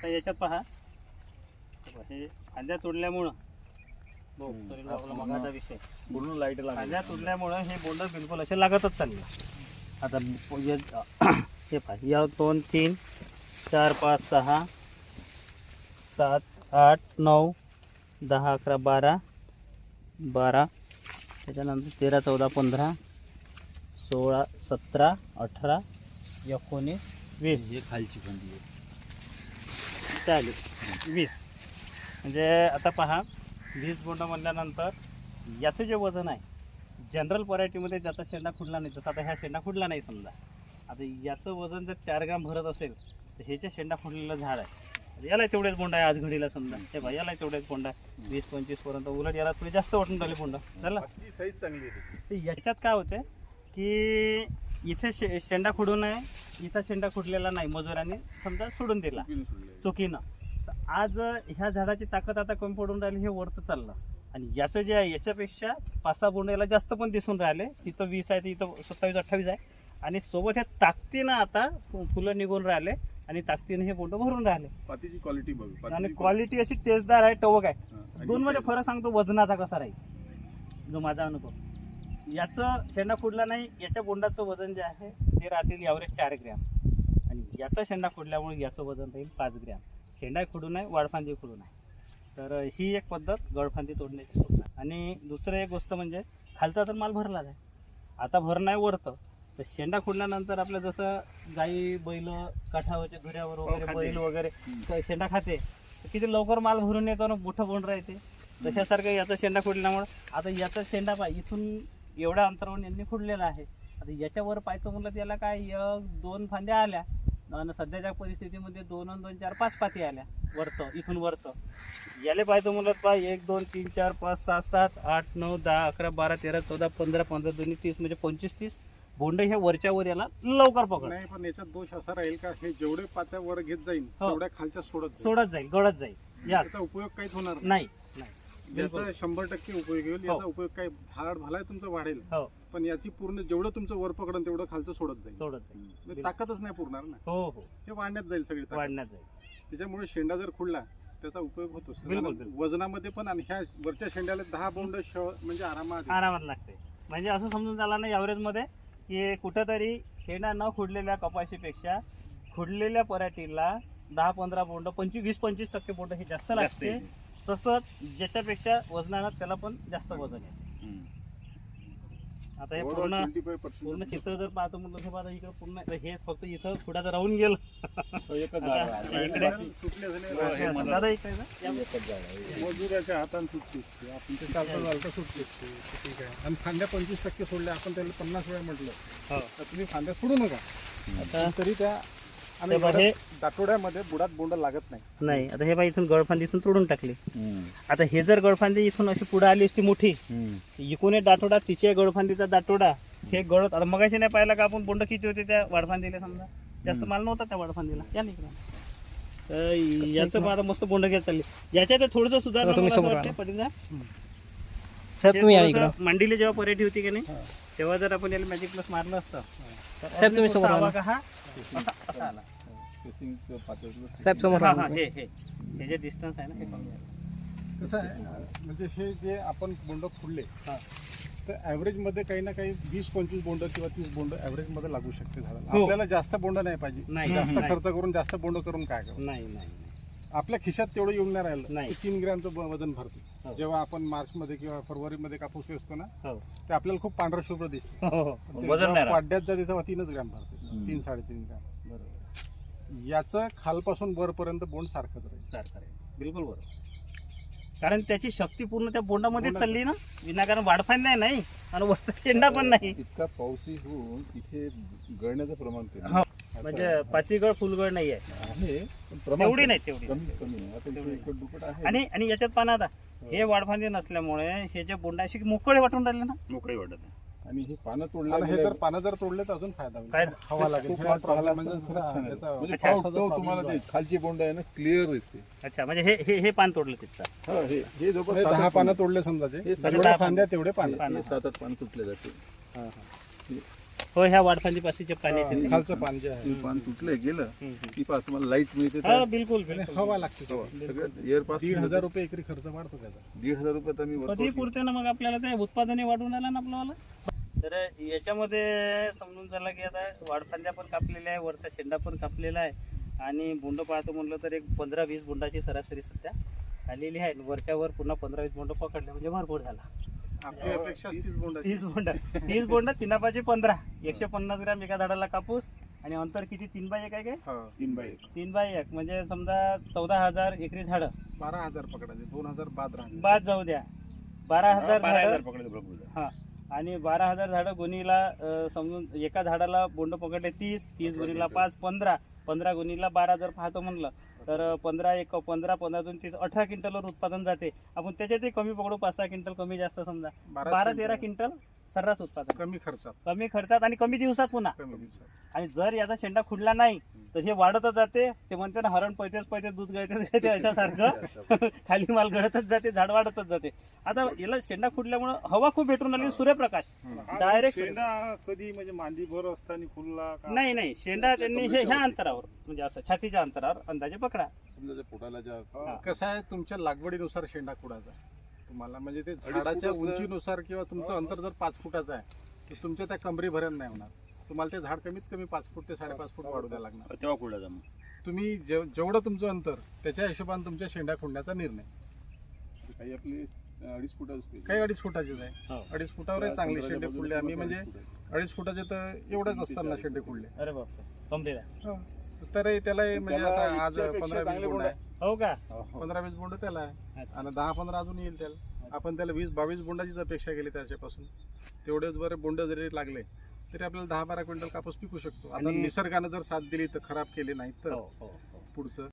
आता याच्यात पहा. हे फांद्या तोडल्यामुळं. हम्म. तरी लावला मगाचा विषय. पूर्ण लाइट लागली. फांद्या तोडल्यामुळं हे बोंड बिलकुल असे लागतच चालले. आता या- हे पहा या दोन तीन चार पाच सहा सात आठ नऊ दहा अकरा बारा बारा त्याच्यानंतर तेरा चौदा पंधरा सोळा सतरा अठरा एकोणीस वीस. हे खालची फांदी आहे. चालेल वीस. म्हणजे आता पहा वीस बोंड म्हणल्यानंतर याचं जे वजन आहे जनरल व्हरायटीमध्ये ज्याचा शेंडा खुडला नाही जसं आता ह्या शेंडा खुडला नाही समजा. आता याचं वजन जर चार ग्राम भरत असेल तर हे जे शेंडा खुडलेलं झाड आहे याला तेवढेच बोंड आहे आज घडीला समजा. हे बा याला तेवढेच बोंड आहे. वीस पंचवीसपर्यंत उलट याला थोडी जास्त वाटून राहिले बोंड. झालं साईज चांगली याच्यात काय होते की इथे शे शेंडा खुडून आहे. इथं शेंडा खुडलेला नाही मजुरांनी समजा सोडून दिला. चुकीने तर आज ह्या झाडाची ताकद आता कमी पडून राहिली हे वरतं चाललं. आणि याचं जे आहे याच्यापेक्षा पाच सहा बोंड याला जास्त पण दिसून राहिले. तिथं वीस आहे तर इथं सत्तावीस अठ्ठावीस आहे. आणि सोबत ह्या ताकदीनं आता फुलं निघून राहिले आणि ताकदीनं हे बोंड भरून राहिले. पातीची क्वालिटी बघ आणि क्वालिटी अशी तेजदार आहे टवक आहे. दोन मध्ये फरक सांगतो वजनाचा कसा राहील. जो माझा अनुभव. याचं शेंडा फुडला नाही याच्या बोंडाचं वजन जे आहे ते राहतील यावरेज चार ग्रॅम. आणि याचा शेंडा फुडल्यामुळे याचं वजन राहील पाच ग्रॅम. शेंडा खुडून आहे वाडफांदी खुडून आहे तर ही एक पद्धत गडफांदी तोडण्याची आणि दुसरं एक गोष्ट म्हणजे खालचा तर माल भरलाच आहे. आता भर नाही वरतं. तर शेंडा खुडल्यानंतर आपलं जसं गाई बैल काठावरच्या धुऱ्यावर वगैरे खाते. बैल वगैरे शेंडा खाते. तर किती लवकर माल भरून येतो ना मोठं बोंड राहते. तशासारखं याचा शेंडा खुडल्यामुळं आता याचा शेंडा पा इथून एवढ्या अंतरावरून यांनी खुडलेला आहे. आता याच्यावर पाहतो म्हणलं त्याला काय एक दोन फांद्या आल्या. आणि सध्याच्या परिस्थितीमध्ये दोन दोन चार पाच पाती आल्या. वरतं इथून वरतं. याले पाहतो म्हणलं पा एक दोन तीन चार पाच सहा सात आठ नऊ दहा अकरा बारा तेरा चौदा पंधरा पंधरा दोन्ही तीस म्हणजे पंचवीस तीस. बोंड ह्या वरच्या वर याला लवकर पकड. नाही पण याच्यात दोष असा राहील का हे जेवढे पात्या वर घेत जाईल हो. तेवढ्या खालच्या सोडत. सोडत जाईल गळत जाईल. त्याचा उपयोग काहीच होणार नाही. याचा शंभर टक्के उपयोग होईल हो. याचा उपयोग काय झाड भलाय तुमचं वाढेल. हो. पण याची पूर्ण जेवढं तुमचं वर पकडन तेवढं खालचं सोडत जाईल. सोडत जाईल. म्हणजे ताकदच नाही पुरणार ना. हो हो. हे वाढण्यात जाईल सगळी ताकद. वाढण्यात जाईल. त्याच्यामुळे शेंडा जर खुडला त्याचा उपयोग होतोच बिलकुल, आणि बिलकुल. वजनामध्ये पण आणि ह्या वरच्या शेंड्याला दहा बोंड श- म्हणजे आरामात आरामात लागते. म्हणजे असं समजून झाला ना ॲव्हरेजमध्ये की कुठंतरी शेंडा न खुडलेल्या कपाशीपेक्षा खुडलेल्या पराठीला दहा पंधरा बोंड पंचवीस वीस पंचवीस टक्के बोंड हे जास्त लागते. तसंच ज्याच्यापेक्षा वजनानं त्याला पण जास्त वजन आहे. आता हे पूर्ण 25% पूर्ण चित्र जर पाहतो म्हणलं हे पाहता इकडं पूर्ण हे फक्त इथं खुडाचं राहून गेलं आता. इकडे- दादा इकडे. या. मजुराच्या हाताने सुटते असते. आपण ते चालता चालता सुटते असते. ठीक आहे आणि फांद्या पंचवीस टक्के सोडल्या आपण त्याला पन्नास वेळा म्हटलं हो. तर तुम्ही फांद्या सोडू नका आता तरी त्या आणि हे- दाटोड्यामध्ये बुडात बोंड लागत नाही नाही आता हे बाई इथून गळफांदी इथून तोडून टाकली. आता हे जर गळफांदी इथून अशी पुढे आली असती मोठी. इकून एक दाटोडा तिचे गळफांदीचा दाटोडा हे गळत आता मगाशी नाही पाहिला का आपण बोंड किती होते त्या वाडफांदीला समजा जास्त माल नव्हता त्या वाडफांदीला या नाही इकडं. तर याचं पण आता मस्त बोंड घेत चालली याच्यात थोडंसं सुधारणा तुम्ही मला असं समोर वाटतं, पाटील साहेब. साहेब हे तुम्ही या थोडंसं इकडं मांडीला जेव्हा परेटी होती की नाही. तेव्हा जर आपण याला मॅजिक प्लस मारलं असतं साहेब, तुम्ही समोर आला. हा असा असा आला साहेब समोर हा राहा. हा हे हे हे जे डिस्टन्स आहे ना हे कमी आहे. कसं आहे म्हणजे हे जे आपण बोंड फुडले हा. तर ॲव्हरेजमध्ये काही ना काही वीस पंचवीस बोंड किंवा तीस बोंड ॲव्हरेजमध्ये लागू शकते झाडाला हो. आपल्याला जास्त बोंड नाही पाहिजे नाही, जास्त नाही. खर्च करून जास्त बोंड करून काय नाही नाही नाही. आपल्या खिशात तेवढं येऊन नाही राहिलं नाही. ते तीन ग्रॅमचं ब- वजन भरते हो. जेव्हा आपण मार्च मध्ये किंवा फरवरी मध्ये कापूस वेचतो ना हो ते आपल्याला खूप पांढरं शुभ्र दिसतं हो, हो. पण ते वजन जेव्हा नाही राहत. पाड्यात जाते तेव्हा तीनच ग्रॅम भरते हम्म. तीन साडेतीन ग्रॅम बरोबर याचं खालपासून वरपर्यंत बोंड सारखंच राहील सारखं आहे. बिलकुल बरोबर कारण त्याची शक्ती पूर्ण त्या बोंडामध्येच बोंडात. चालली ना विनाकारण वाढफान नाही नाही आणि वरचा शेंडा पण नाही इतका पाऊसही होऊन इथे गळण्याचं प्रमाण कमी हो. म्हणजे पातीगळ फुलगळ नाही आहे आहे पण प्रमाण तेवढी कमी. नाही तेवढी कमी कमी आहे. आता तेवढी इथे इकडं दुप्पट आहे. आणि आणि याच्यात पाना आता हे. वाढफांदी नसल्यामुळे हे जे बोंड अशी मोकळे वाटून राहिले ना? मोकळी वाटत आणि ही पानं तोडल्या आणि हे गेल्या- जर पानं जर तोडले तर अजून फायदा होईल. फायदा. हवा लागेल. खूप हे वाट problem पाहिला म्हणजे छान आहे. म्हणजे अच्छा. तुम्हाला ते खालची बोंड आहे ना क्लिअर दिसते. अच्छा म्हणजे हे हे हे पान तोडलं तिथचं हा, हे हे जवळपास हे सात दहा आठ पानं तोडले हे दहा फांद्या तेवढे पानं. हे- हे सात आठ पानं तुटले जाते हा, ह्या वाडफांदी पाशीचे पाणी येते. खालचं पान जे आहे. पान तुटलं गेलं. की पास तुम्हाला लाइट मिळते हा बिलकुल हवा लागते. हवा. त्याला. सगळं एअर पास दीड हजार रुपये एकरी खर्च वाढतो त्याचा. दीड हजार रुपयात आम्ही कधी पुरते ना मग आपल्याला ते उत्पादनही वाढवून आलं ना आपल्याला? तर याच्यामध्ये समजून झालं की आता वाडफांद्या पण कापलेल्या आहे वरचा शेंडा पण कापलेला आहे. आणि बोंड पाहतो म्हणलं तर एक पंधरा वीस बोंडाची सरासरी सध्या आलेली आहे. वरच्या वर पुन्हा पंधरा वीस बोंड पकडले म्हणजे भरपूर झाला. आपली अपेक्षा तीस बोंड तीस बोंड तिनापाची पंधरा. एकशे पन्नास ग्रॅम एका झाडाला कापूस. आणि अंतर किती? तीन बाय एक आहे काय? हा, तीन बाय एक. तीन बाय एक. म्हणजे समजा चौदा हजार एकरी झाडं. बारा हजार पकडायचे दोन हजार बाद राहते बाद जाऊ द्या. बारा हजार बारा झाडं. हा. आणि बारा हजार झाडं गुणीला अं, समजून एका झाडाला बोंड पकडले तीस तीस गुणीला पाच पंधरा. पंधरा गुणीला बारा जर पाहतो म्हणलं तर पंधरा एक पंधरा पंधरातून तीस अठरा क्विंटलवर उत्पादन जाते. आपण त्याच्यातही कमी पकडू पाच सहा क्विंटल कमी जास्त समजा. बारा. तेरा क्विंटल सर्रास उत्पादन. कमी खर्चात. कमी खर्चात आणि कमी दिवसात पुन्हा. आणि जर याचा शेंडा खुडला नाही तर हे वाढतच जाते. ते म्हणते ना हरण पैतेच पैते दूध गळतेच गळते अशासारखं. खाली माल गळतच जाते झाड वाढतच जाते. आता याला शेंडा खुडल्यामुळं हवा खूप भेटून आली सूर्यप्रकाश. डायरेक्ट शेंडा कधी म्हणजे मांदी भर असताना फुलला नाही नाही. शेंडा त्यांनी हे ह्या अंतरावर म्हणजे असं छातीच्या अंतरावर अंदाजे पकडा. हा. कसं आहे तुमच्या लागवडीनुसार शेंडा कुडाचा तुम्हाला म्हणजे ते झाडाच्या उंचीनुसार किंवा तुमचं अंतर जर पाच फुटाचं आहे तर तुमच्या त्या कमरी भरण नाही होणार. तुम्हाला ते झाड कमीत कमी पाच फूट ते साडेपाच फूट वाढू द्यावं लागणार. तेव्हा कुठला मग तुम्ही जेव- जेवढं तुमचं अंतर त्याच्या हिशोबाने तुमच्या शेंडा खुडण्याचा निर्णय. काही आपली अडीच फुटाचं काही अडीच फुटाचेच आहे. हो. अडीच फुटावर चांगले शेंडे खुडले. आम्ही म्हणजे अडीच फुटाचे तर एवढेच असताना शेंडे खुडले. अरे बापरे. कमरेला तर त्याला हे म्हणजे आता आज पंधरा वीस बोंड आहे. हो का? पंधरा वीस बोंड त्याला आहे. आणि दहा पंधरा अजून येईल त्याला. आपण त्याला वीस बावीस बोंडाचीच अपेक्षा केली त्याच्यापासून. तेवढेच बरे बोंड जरी लागले तरी आपल्याला दहा बारा क्विंटल कापूस पिकू शकतो. आता आणि- निसर्गानं जर साथ दिली तर खराब केली नाही तर. हो हो हो. पुढचं.